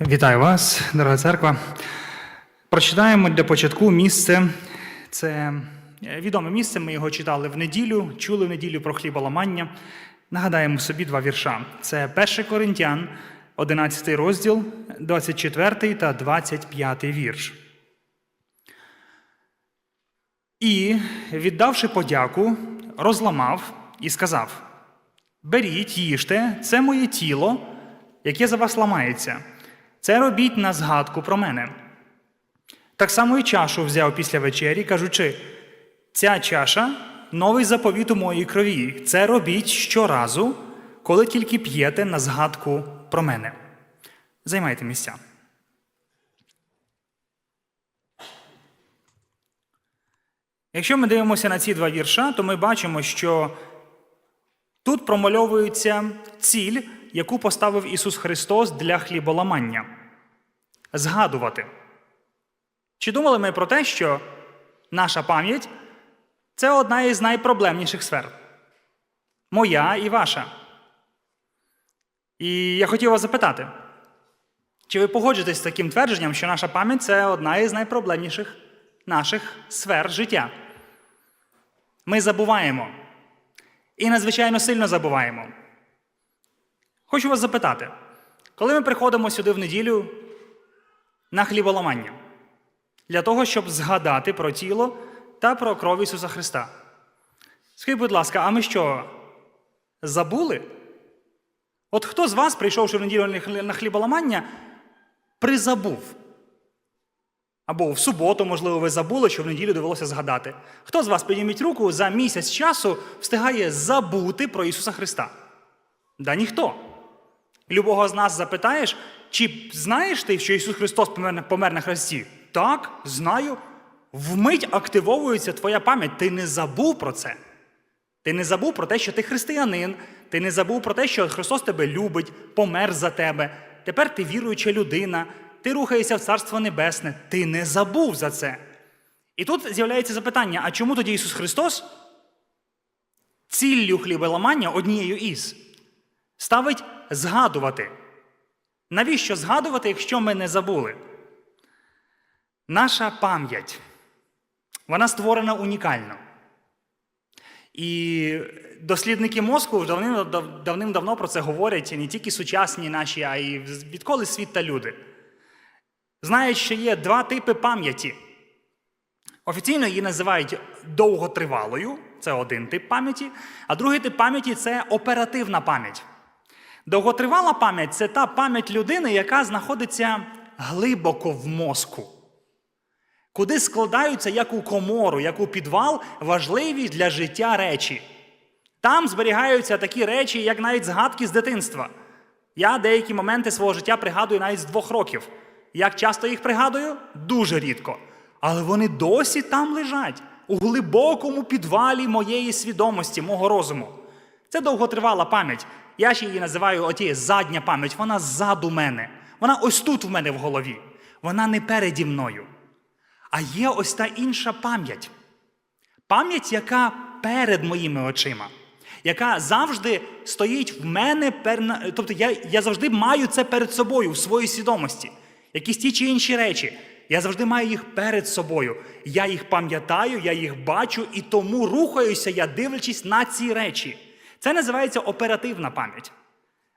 Вітаю вас, дорога церква. Прочитаємо для початку місце. Це е, відоме місце. Ми його читали в неділю, чули в неділю про хліболамання. Нагадаємо собі два вірша. Це 1 Коринтян, 11 розділ, 24 та 25 вірш. І, віддавши подяку, розламав і сказав: Беріть, їжте, це моє тіло, яке за вас ламається. Це робіть на згадку про мене. Так само і чашу взяв після вечері, кажучи: ця чаша новий заповіт у моїй крові. Це робіть щоразу, коли тільки п'єте на згадку про мене. Займайте місця. Якщо ми дивимося на ці два вірша, то ми бачимо, що тут промальовується ціль, яку поставив Ісус Христос для хліболамання згадувати. Чи думали ми про те, що наша пам'ять це одна із найпроблемніших сфер? Моя і ваша. І я хотів вас запитати, чи ви погоджуєтесь з таким твердженням, що наша пам'ять це одна із найпроблемніших наших сфер життя? Ми забуваємо. І надзвичайно сильно забуваємо. Хочу вас запитати, коли ми приходимо сюди в неділю на хліболамання, для того, щоб згадати про тіло та про кров Ісуса Христа. Скажіть, будь ласка, а ми що? Забули? От хто з вас, прийшовши в неділю на хліболамання, призабув? Або в суботу, можливо, ви забули, що в неділю довелося згадати. Хто з вас, підніміть руку, за місяць часу встигає забути про Ісуса Христа? Да ніхто. Любого з нас запитаєш, чи знаєш ти, що Ісус Христос помер, на хресті? Так, знаю. Вмить активовується твоя пам'ять. Ти не забув про це. Ти не забув про те, що ти християнин, ти не забув про те, що Христос тебе любить, помер за тебе. Тепер ти віруюча людина, ти рухаєшся в Царство Небесне, ти не забув за це. І тут з'являється запитання: а чому тоді Ісус Христос ціллю хліболамання однією із ставить згадувати? Навіщо згадувати, якщо ми не забули? Наша пам'ять, вона створена унікально. І дослідники мозку давним-давно про це говорять не тільки сучасні наші, а й відколи світ та люди. Знають, що є два типи пам'яті. Офіційно її називають довготривалою, це один тип пам'яті, а другий тип пам'яті це оперативна пам'ять. Довготривала пам'ять це та пам'ять людини, яка знаходиться глибоко в мозку, куди складаються як у комору, як у підвал важливі для життя речі. Там зберігаються такі речі, як навіть згадки з дитинства. Я деякі моменти свого життя пригадую навіть з двох років. Як часто їх пригадую? Дуже рідко. Але вони досі там лежать, у глибокому підвалі моєї свідомості, мого розуму. Це довготривала пам'ять. Я ще її називаю оті задня пам'ять. Вона ззаду мене. Вона ось тут в мене в голові. Вона не переді мною. А є ось та інша пам'ять. Пам'ять, яка перед моїми очима, яка завжди стоїть в мене, тобто я, я завжди маю це перед собою в своїй свідомості. Якісь ті чи інші речі. Я завжди маю їх перед собою. Я їх пам'ятаю, я їх бачу і тому рухаюся, я дивлячись на ці речі. Це називається оперативна пам'ять.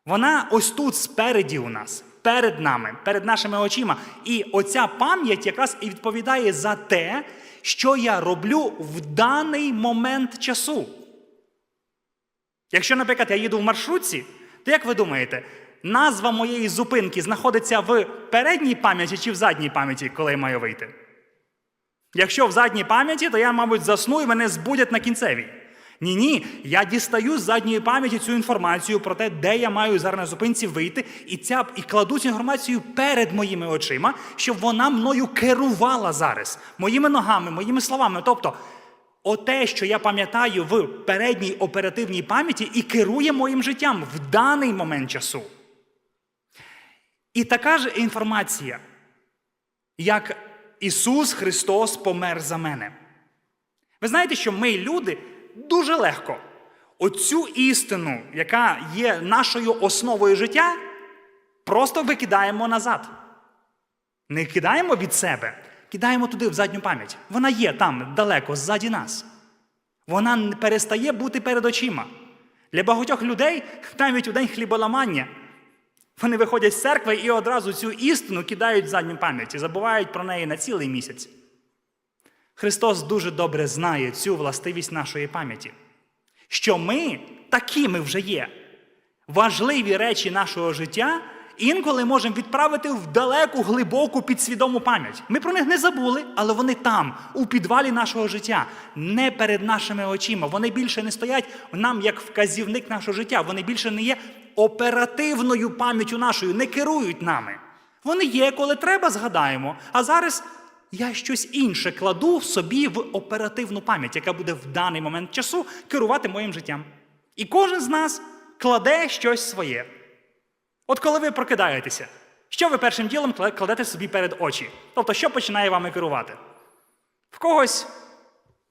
Вона ось тут спереді у нас, перед нами, перед нашими очима. І оця пам'ять якраз і відповідає за те, що я роблю в даний момент часу. Якщо, наприклад, я їду в маршрутці, то як ви думаєте, назва моєї зупинки знаходиться в передній пам'яті чи в задній пам'яті, коли я маю вийти? Якщо в задній пам'яті, то я, мабуть, засну і мене збудять на кінцевій. Ні, ні, я дістаю з задньої пам'яті цю інформацію про те, де я маю зараз на зупинці вийти, і ця, і кладу цю інформацію перед моїми очима, щоб вона мною керувала зараз, моїми ногами, моїми словами. Тобто, оте, що я пам'ятаю в передній оперативній пам'яті, і керує моїм життям в даний момент часу. І така ж інформація, як Ісус Христос помер за мене. Ви знаєте, що ми, люди, дуже легко оцю істину, яка є нашою основою життя, просто викидаємо назад. Не кидаємо від себе, кидаємо туди в задню пам'ять. Вона є там далеко, ззаді нас. Вона не перестає бути перед очима. Для багатьох людей навіть у день хліболамання вони виходять з церкви і одразу цю істину кидають в задню пам'ять і забувають про неї на цілий місяць. Христос дуже добре знає цю властивість нашої пам'яті, що ми такими вже є. Важливі речі нашого життя інколи можемо відправити в далеку, глибоку підсвідому пам'ять. Ми про них не забули, але вони там, у підвалі нашого життя, не перед нашими очима. Вони більше не стоять нам як вказівник нашого життя. Вони більше не є оперативною пам'яттю нашою, не керують нами. Вони є, коли треба, згадаємо. А зараз я щось інше кладу собі в оперативну пам'ять, яка буде в даний момент часу керувати моїм життям. І кожен з нас кладе щось своє. От коли ви прокидаєтеся, що ви першим ділом кладете собі перед очі? Тобто, що починає вами керувати? В когось,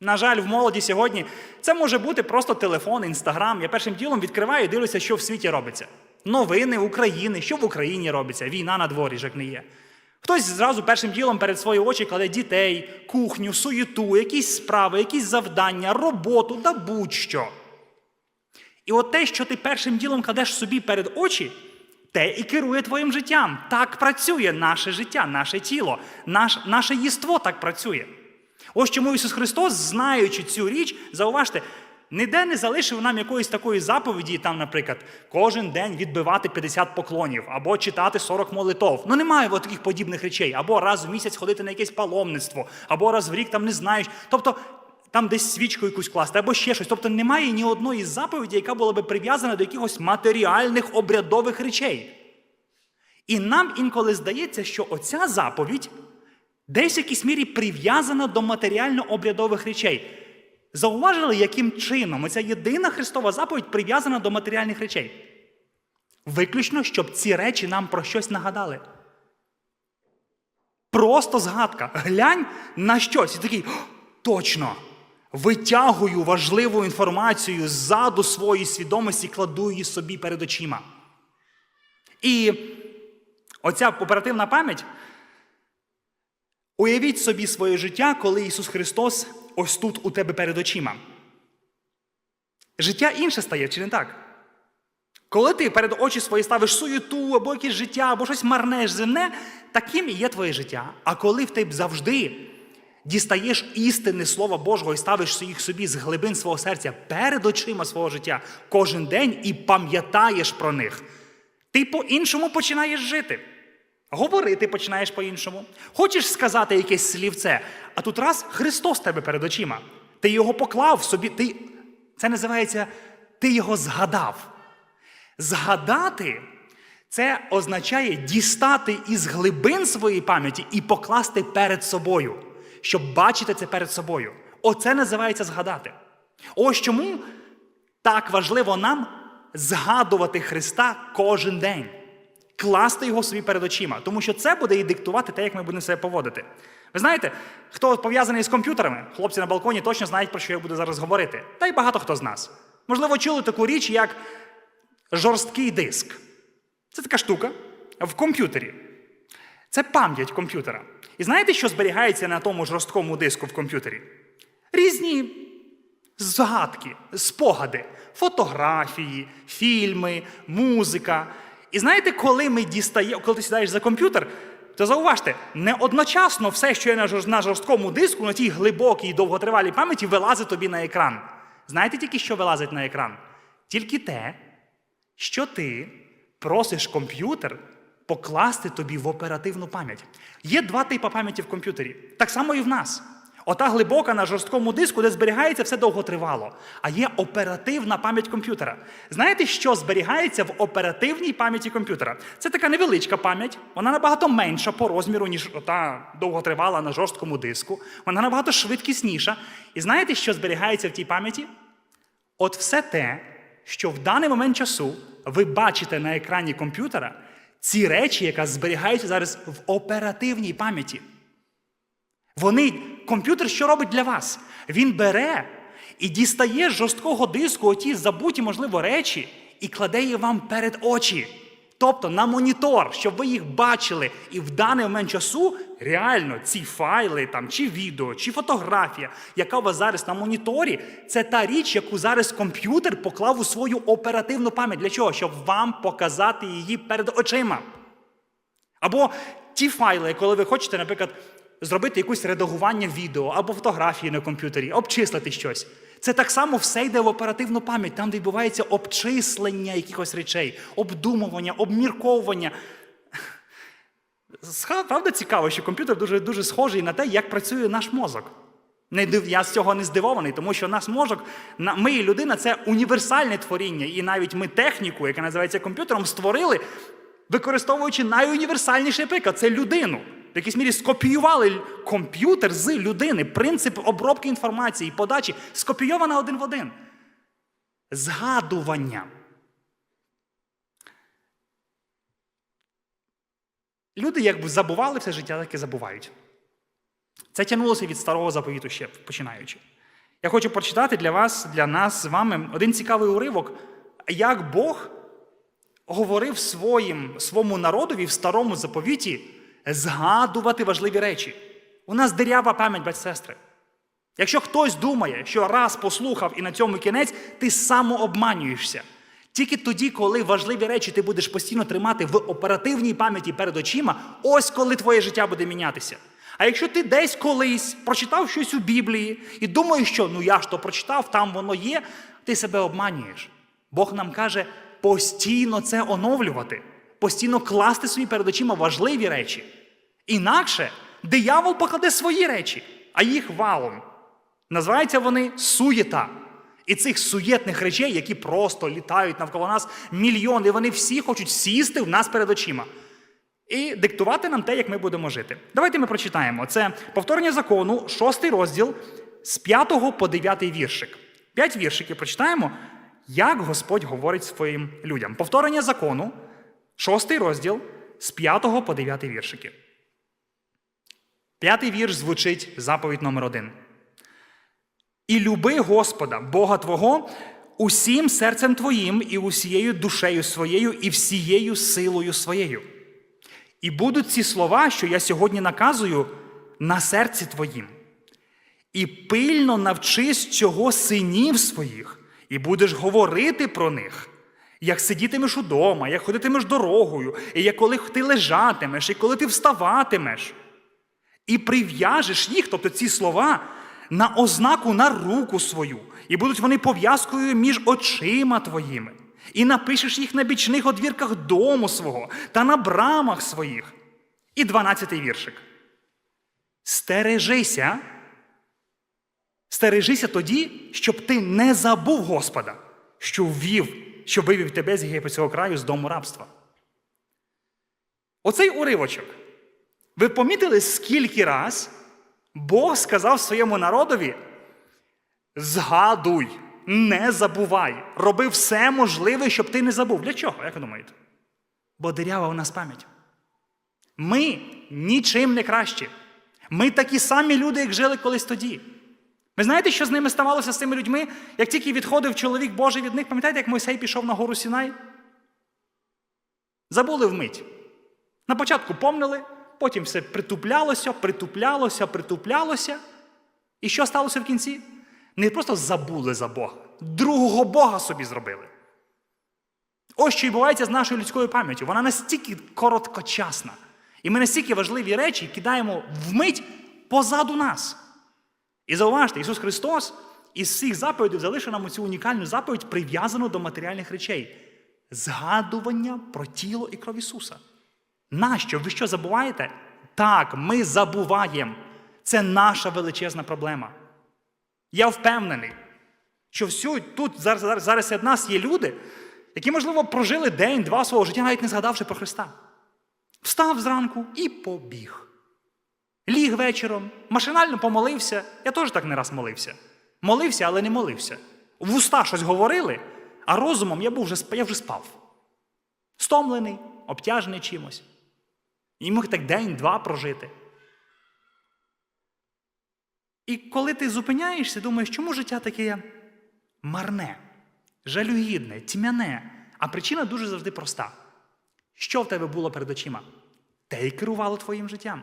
на жаль, в молоді сьогодні це може бути просто телефон, інстаграм. Я першим ділом відкриваю і дивлюся, що в світі робиться. Новини України, що в Україні робиться, війна на дворі, як не є. Хтось зразу першим ділом перед свої очі кладе дітей, кухню, суєту, якісь справи, якісь завдання, роботу да будь-що. І от те, що ти першим ділом кладеш собі перед очі, те і керує твоїм життям. Так працює наше життя, наше тіло, наш, наше єство так працює. Ось чому Ісус Христос, знаючи цю річ, зауважте, ніде не залишив нам якоїсь такої заповіді, там, наприклад, кожен день відбивати 50 поклонів, або читати 40 молитов. Ну немає от таких подібних речей, або раз в місяць ходити на якесь паломництво, або раз в рік там не знаєш. Тобто там десь свічку якусь класти, або ще щось. Тобто немає ні одної заповіді, яка була би прив'язана до якихось матеріальних обрядових речей. І нам інколи здається, що оця заповідь десь в якійсь мірі прив'язана до матеріально-обрядових речей. Зауважили, яким чином оця єдина Христова заповідь прив'язана до матеріальних речей? Виключно, щоб ці речі нам про щось нагадали. Просто згадка. Глянь на щось. І такий, точно. Витягую важливу інформацію ззаду своєї свідомості, кладу її собі перед очима. І оця оперативна пам'ять. Уявіть собі своє життя, коли Ісус Христос ось тут у тебе перед очима. Життя інше стає, чи не так? Коли ти перед очі свої ставиш суєту, або якесь життя, або щось марнеш земне, таким і є твоє життя. А коли в тебе завжди дістаєш істини Слова Божого і ставиш їх собі з глибин свого серця перед очима свого життя кожен день і пам'ятаєш про них, ти по-іншому починаєш жити. Говорити починаєш по-іншому. Хочеш сказати якесь слівце, а тут раз Христос тебе перед очима. Ти його поклав собі. Ти... Це називається ти його згадав. Згадати це означає дістати із глибин своєї пам'яті і покласти перед собою, щоб бачити це перед собою. Оце називається згадати. Ось чому так важливо нам згадувати Христа кожен день класти його собі перед очима, тому що це буде і диктувати те, як ми будемо себе поводити. Ви знаєте, хто пов'язаний з комп'ютерами, хлопці на балконі точно знають, про що я буду зараз говорити. Та й багато хто з нас. Можливо, чули таку річ, як жорсткий диск. Це така штука в комп'ютері. Це пам'ять комп'ютера. І знаєте, що зберігається на тому жорсткому диску в комп'ютері? Різні згадки, спогади, фотографії, фільми, музика. І знаєте, коли ми дістаємо, коли ти сідаєш за комп'ютер, то зауважте, не одночасно все, що є на жорсткому диску, на тій глибокій довготривалій пам'яті, вилазить тобі на екран. Знаєте тільки, що вилазить на екран? Тільки те, що ти просиш комп'ютер покласти тобі в оперативну пам'ять. Є два типи пам'яті в комп'ютері. Так само і в нас. Ота глибока на жорсткому диску, де зберігається все довготривало. А є оперативна пам'ять комп'ютера. Знаєте, що зберігається в оперативній пам'яті комп'ютера? Це така невеличка пам'ять, вона набагато менша по розміру, ніж ота довготривала на жорсткому диску. Вона набагато швидкісніша. І знаєте, що зберігається в тій пам'яті? От все те, що в даний момент часу ви бачите на екрані комп'ютера, ці речі, яка зберігаються зараз в оперативній пам'яті. Вони, комп'ютер що робить для вас? Він бере і дістає з жорсткого диску оті забуті, можливо, речі і кладе їх вам перед очі. Тобто на монітор, щоб ви їх бачили, і в даний момент часу реально ці файли, там, чи відео, чи фотографія, яка у вас зараз на моніторі, це та річ, яку зараз комп'ютер поклав у свою оперативну пам'ять. Для чого? Щоб вам показати її перед очима. Або ті файли, коли ви хочете, наприклад, зробити якусь редагування відео або фотографії на комп'ютері, обчислити щось. Це так само все йде в оперативну пам'ять, там, відбувається обчислення якихось речей, обдумування, обмірковування. Правда цікаво, що комп'ютер дуже, дуже схожий на те, як працює наш мозок. Я з цього не здивований, тому що наш мозок, ми і людина це універсальне творіння. І навіть ми техніку, яка називається комп'ютером, створили, використовуючи найуніверсальніший приклад це людину. В якійсь мірі скопіювали комп'ютер з людини, принцип обробки інформації, і подачі скопійовано один в один. Згадування. Люди якби забували все життя, так і забувають. Це тягнулося від старого заповіту ще починаючи. Я хочу прочитати для вас, для нас з вами один цікавий уривок, як Бог говорив своїм, своєму народові в старому заповіті згадувати важливі речі. У нас дирява пам'ять, брат сестри. Якщо хтось думає, що раз послухав і на цьому кінець, ти самообманюєшся. Тільки тоді, коли важливі речі ти будеш постійно тримати в оперативній пам'яті перед очима, ось коли твоє життя буде мінятися. А якщо ти десь колись прочитав щось у Біблії і думаєш, що ну я ж то прочитав, там воно є, ти себе обманюєш. Бог нам каже постійно це оновлювати, постійно класти собі перед очима важливі речі. Інакше диявол покладе свої речі, а їх валом. Називаються вони суєта. І цих суєтних речей, які просто літають навколо нас мільйони, вони всі хочуть сісти в нас перед очима і диктувати нам те, як ми будемо жити. Давайте ми прочитаємо. Це повторення закону, шостий розділ з 5 по 9 віршик. П'ять віршиків прочитаємо, як Господь говорить своїм людям. Повторення закону, шостий розділ з 5 по 9 віршики. П'ятий вірш звучить заповідь номер один. І люби Господа, Бога Твого, усім серцем Твоїм, і усією душею своєю, і всією силою своєю. І будуть ці слова, що я сьогодні наказую, на серці твоїм. І пильно навчись цього синів своїх, і будеш говорити про них, як сидітимеш удома, як ходитимеш дорогою, і як коли ти лежатимеш, і коли ти вставатимеш. І прив'яжеш їх, тобто ці слова, на ознаку на руку свою, і будуть вони пов'язкою між очима твоїми, і напишеш їх на бічних одвірках дому свого та на брамах своїх. І дванадцятий віршик. Стережися, стережися тоді, щоб ти не забув Господа, що ввів, що вивів тебе з єгипетського краю з дому рабства. Оцей уривочок. Ви помітили, скільки раз Бог сказав своєму народові: згадуй, не забувай, роби все можливе, щоб ти не забув. Для чого, як ви думаєте? Бо дирява у нас пам'ять. Ми нічим не кращі. Ми такі самі люди, як жили колись тоді. Ви знаєте, що з ними ставалося з цими людьми, як тільки відходив чоловік Божий від них, пам'ятаєте, як Мойсей пішов на гору Сінай? Забули вмить. На початку помнили, потім все притуплялося, притуплялося, притуплялося. І що сталося в кінці? Не просто забули за Бога, другого Бога собі зробили. Ось що відбувається з нашою людською пам'яттю. Вона настільки короткочасна. І ми настільки важливі речі кидаємо вмить позаду нас. І зауважте, Ісус Христос із всіх заповідей залишив нам цю унікальну заповідь, прив'язану до матеріальних речей. Згадування про тіло і кров Ісуса. Нащо? Ви що забуваєте? Так, ми забуваємо. Це наша величезна проблема. Я впевнений, що всю, тут зараз, зараз, зараз серед нас є люди, які, можливо, прожили день-два свого життя, навіть не згадавши про Христа. Встав зранку і побіг. Ліг вечором, машинально помолився. Я теж так не раз молився. Молився, але не молився. В уста щось говорили, а розумом я був вже, я вже спав. Стомлений, обтяжений чимось. І міг так день-два прожити. І коли ти зупиняєшся, думаєш, чому життя таке марне, жалюгідне, тьмяне? А причина дуже завжди проста. Що в тебе було перед очима? Те й керувало твоїм життям.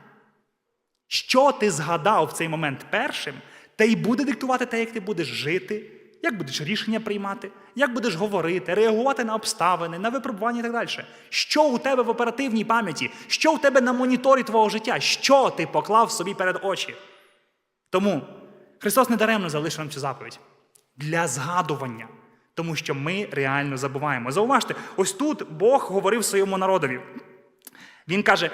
Що ти згадав в цей момент першим, те й буде диктувати те, як ти будеш жити, як будеш рішення приймати, як будеш говорити, реагувати на обставини, на випробування і так далі. Що у тебе в оперативній пам'яті, що у тебе на моніторі твого життя, що ти поклав собі перед очі. Тому Христос недаремно залишив нам цю заповідь для згадування, тому що ми реально забуваємо. Зауважте, ось тут Бог говорив своєму народові. Він каже: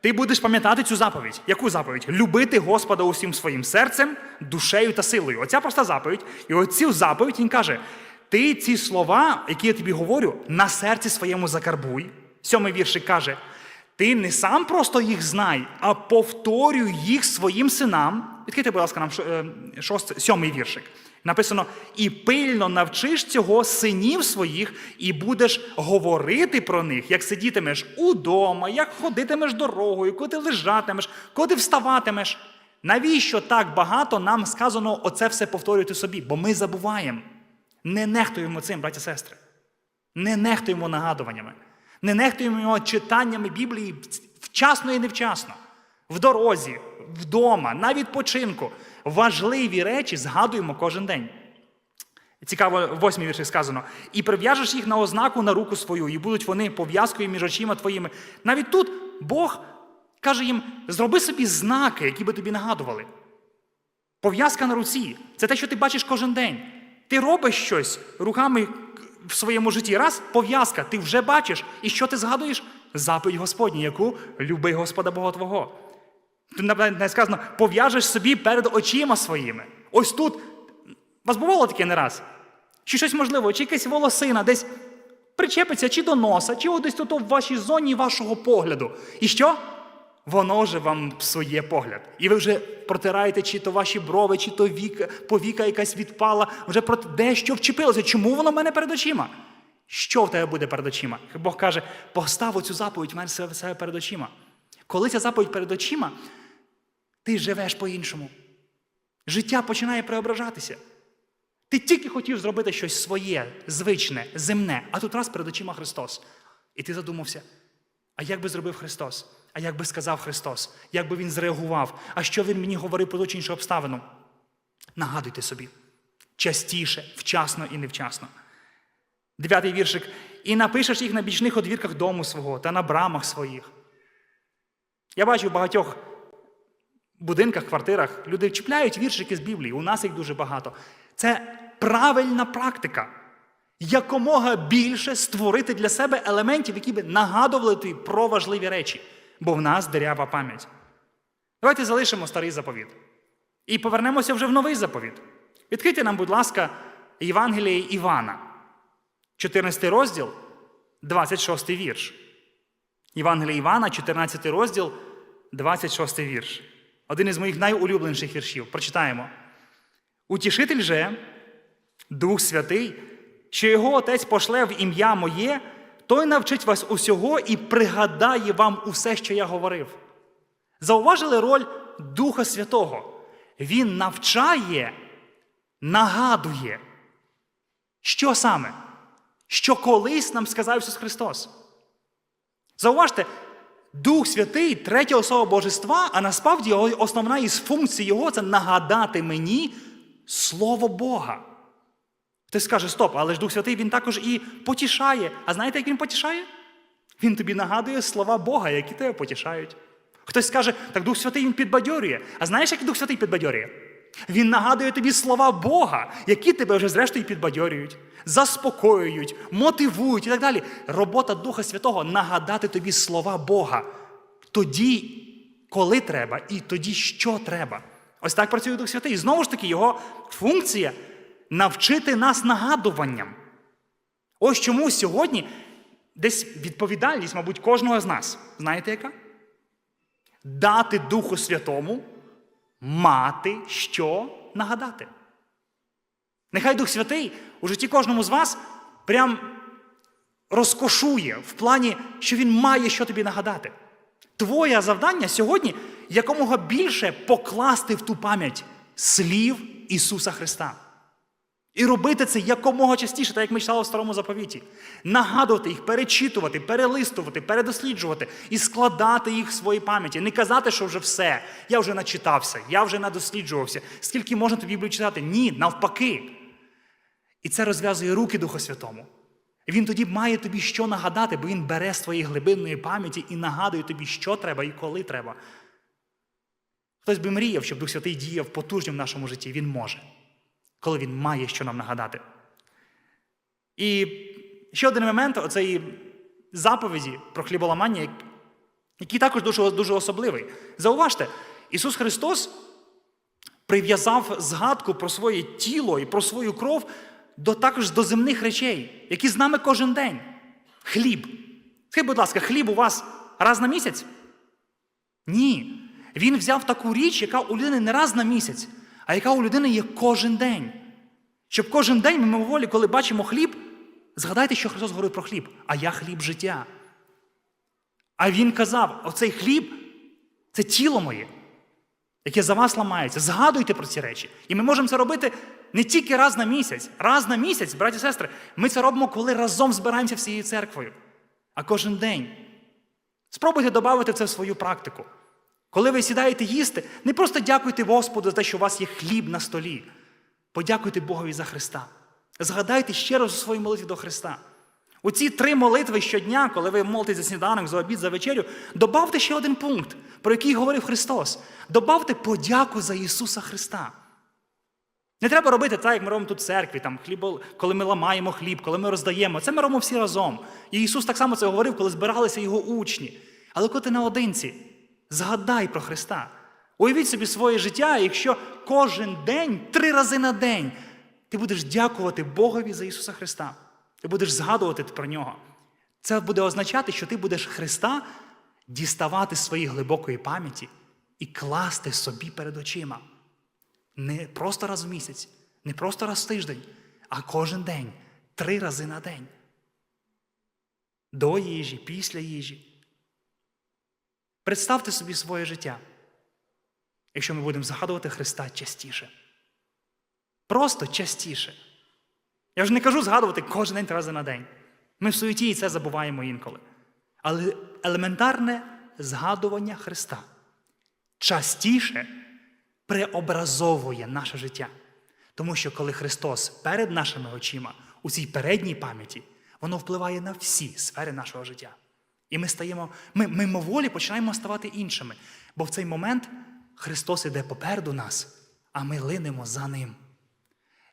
ти будеш пам'ятати цю заповідь. Яку заповідь? Любити Господа усім своїм серцем, душею та силою. Оця проста заповідь. І оцю заповідь він каже: ти ці слова, які я тобі говорю, на серці своєму закарбуй. Сьомий віршик каже: ти не сам просто їх знай, а повторюй їх своїм синам. Відкрийте, будь ласка, нам е, сьомий віршик. Написано: і пильно навчиш цього синів своїх, і будеш говорити про них, як сидітимеш удома, як ходитимеш дорогою, ти лежатимеш, ти вставатимеш. Навіщо так багато нам сказано оце все повторювати собі? Бо ми забуваємо. Не нехтуємо цим, браті сестри. Не нехтуємо нагадуваннями. Не нехтуємо читаннями Біблії вчасно і невчасно. В дорозі, вдома, на відпочинку. Важливі речі згадуємо кожен день. Цікаво, восьмій вірші сказано: і прив'яжеш їх на ознаку на руку свою, і будуть вони пов'язкою між очима твоїми. Навіть тут Бог каже їм: зроби собі знаки, які би тобі нагадували. Пов'язка на руці це те, що ти бачиш кожен день. Ти робиш щось руками в своєму житті. Раз пов'язка, ти вже бачиш. І що ти згадуєш? Заповідь Господню, яку люби Господа Бога Твого. Не сказано, пов'яжеш собі перед очима своїми. Ось тут. Вас бувало таке не раз? Чи щось можливо, чи якась волосина десь причепиться чи до носа, чи десь тут в вашій зоні вашого погляду. І що? Воно вже вам псує погляд. І ви вже протираєте, чи то ваші брови, чи то віка, повіка якась відпала, вже про дещо вчепилося. Чому воно в мене перед очима? Що в тебе буде перед очима? Бог каже, постав оцю заповідь в мене себе перед очима. Коли ця заповідь перед очима, ти живеш по-іншому. Життя починає преображатися. Ти тільки хотів зробити щось своє, звичне, земне, а тут раз перед очима Христос. І ти задумався, а як би зробив Христос? А як би сказав Христос? Як би Він зреагував? А що Він мені говорив про ту чи іншу обставину? Нагадуйте собі. Частіше, вчасно і невчасно. Дев'ятий віршик. І напишеш їх на бічних одвірках дому свого та на брамах своїх. Я бачу багатьох будинках, квартирах люди чіпляють віршики з Біблії. У нас їх дуже багато. Це правильна практика. Якомога більше створити для себе елементів, які би нагадували тобі про важливі речі, бо в нас дирява пам'ять. Давайте залишимо старий заповіт. І повернемося вже в новий заповіт. Відкрийте нам, будь ласка, Євангеліє Івана, 14 розділ, 26 вірш. Євангеліє Івана, 14 розділ, 26 вірш. Один із моїх найулюбленіших віршів. Прочитаємо. Утішитель же, Дух Святий, що його Отець пошле в ім'я моє, той навчить вас усього і пригадає вам усе, що я говорив. Зауважили роль Духа Святого. Він навчає, нагадує. Що саме? Що колись нам сказав Ісус Христос. Зауважте, Дух Святий, третя особа Божества, а насправді основна із функцій Його це нагадати мені Слово Бога. Хтось скаже, стоп, але ж Дух Святий він також і потішає. А знаєте, як він потішає? Він тобі нагадує слова Бога, які тебе потішають. Хтось скаже, так Дух Святий він підбадьорює. А знаєш, як Дух Святий підбадьорює? Він нагадує тобі слова Бога, які тебе вже зрештою підбадьорюють, заспокоюють, мотивують і так далі. Робота Духа Святого нагадати тобі слова Бога. Тоді, коли треба, і тоді, що треба. Ось так працює Дух Святий. І знову ж таки, його функція навчити нас нагадуванням. Ось чому сьогодні десь відповідальність, мабуть, кожного з нас. Знаєте яка? Дати Духу Святому мати що нагадати. Нехай Дух Святий у житті кожному з вас прям розкошує в плані, що Він має що тобі нагадати. Твоє завдання сьогодні якомога більше покласти в ту пам'ять слів Ісуса Христа. І робити це якомога частіше, так як ми читали в старому заповіті. Нагадувати їх, перечитувати, перелистувати, передосліджувати і складати їх в своїй пам'яті. Не казати, що вже все, я вже начитався, я вже надосліджувався. Скільки можна тобі Біблію читати? Ні, навпаки. І це розв'язує руки Духу Святому. Він тоді має тобі що нагадати, бо він бере з твоєї глибинної пам'яті і нагадує тобі, що треба і коли треба. Хтось би мріяв, щоб Дух Святий діяв потужно в нашому житті. Він може, коли він має що нам нагадати. І ще один момент оцеї заповіді про хліболамання, який також дуже, дуже особливий. Зауважте, Ісус Христос прив'язав згадку про своє тіло і про свою кров до також до земних речей, які з нами кожен день. Хліб. Скажіть, будь ласка, хліб у вас раз на місяць? Ні. Він взяв таку річ, яка у людини не раз на місяць, а яка у людини є кожен день. Щоб кожен день ми мимоволі, коли бачимо хліб, згадайте, що Христос говорив про хліб, а я хліб життя. А Він казав: оцей хліб це тіло моє, яке за вас ламається. Згадуйте про ці речі. І ми можемо це робити не тільки раз на місяць. Раз на місяць, браті і сестри, ми це робимо, коли разом збираємося всією церквою, а кожен день. Спробуйте додати це в свою практику. Коли ви сідаєте їсти, не просто дякуйте Господу за те, що у вас є хліб на столі. Подякуйте Богові за Христа. Згадайте ще раз у своїй молитві до Христа. У ці три молитви щодня, коли ви молитесь за сніданок, за обід, за вечерю, добавте ще один пункт, про який говорив Христос. Добавте подяку за Ісуса Христа. Не треба робити так, як ми робимо тут в церкві, там, хлібо, коли ми ламаємо хліб, коли ми роздаємо. Це ми робимо всі разом. І Ісус так само це говорив, коли збиралися Його учні. Але коли ти наодинці, згадай про Христа. Уявіть собі своє життя, якщо кожен день, три рази на день, ти будеш дякувати Богові за Ісуса Христа. Ти будеш згадувати про Нього. Це буде означати, що ти будеш Христа діставати з своєї глибокої пам'яті і класти собі перед очима. Не просто раз в місяць, не просто раз в тиждень, а кожен день, три рази на день. До їжі, після їжі. Представте собі своє життя, якщо ми будемо згадувати Христа частіше. Просто частіше. Я ж не кажу згадувати кожен день рази на день. Ми в суеті і це забуваємо інколи. Але елементарне згадування Христа частіше преобразовує наше життя. Тому що коли Христос перед нашими очима у цій передній пам'яті, воно впливає на всі сфери нашого життя. І ми стаємо, ми мимоволі починаємо ставати іншими. Бо в цей момент Христос іде попереду нас, а ми линемо за Ним.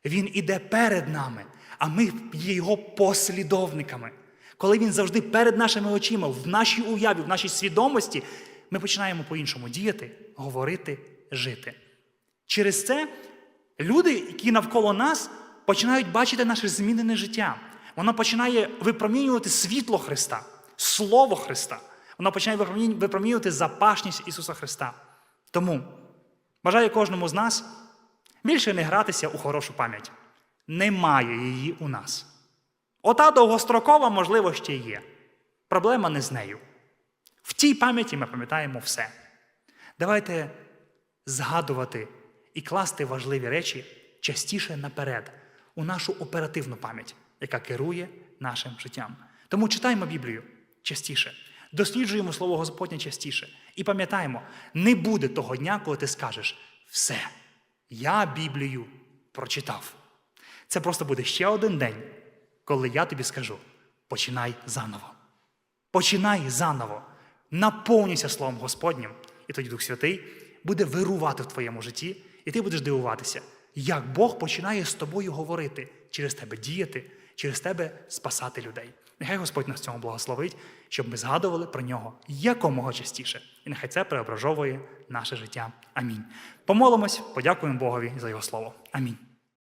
Він іде перед нами, а ми є Його послідовниками. Коли Він завжди перед нашими очима, в нашій уяві, в нашій свідомості, ми починаємо по-іншому діяти, говорити, жити. Через це люди, які навколо нас, починають бачити наше змінене життя. Воно починає випромінювати світло Христа, Слово Христа. Воно починає випромінювати запашність Ісуса Христа. Тому бажаю кожному з нас більше не гратися у хорошу пам'ять. Немає її у нас. Ота довгострокова, можливо, ще є. Проблема не з нею. В тій пам'яті ми пам'ятаємо все. Давайте згадувати і класти важливі речі частіше наперед, у нашу оперативну пам'ять, яка керує нашим життям. Тому читаємо Біблію частіше, досліджуємо Слово Господнє частіше і пам'ятаємо, не буде того дня, коли ти скажеш все, я Біблію прочитав. Це просто буде ще один день, коли я тобі скажу: починай заново. Починай заново, наповнюйся Словом Господнім, і тоді Дух Святий буде вирувати в твоєму житті, і ти будеш дивуватися, як Бог починає з тобою говорити, через тебе діяти, через тебе спасати людей. Нехай Господь нас цьому благословить, щоб ми згадували про нього якомога частіше. І нехай це преображовує наше життя. Амінь. Помолимось, подякуємо Богові за його слово. Амінь.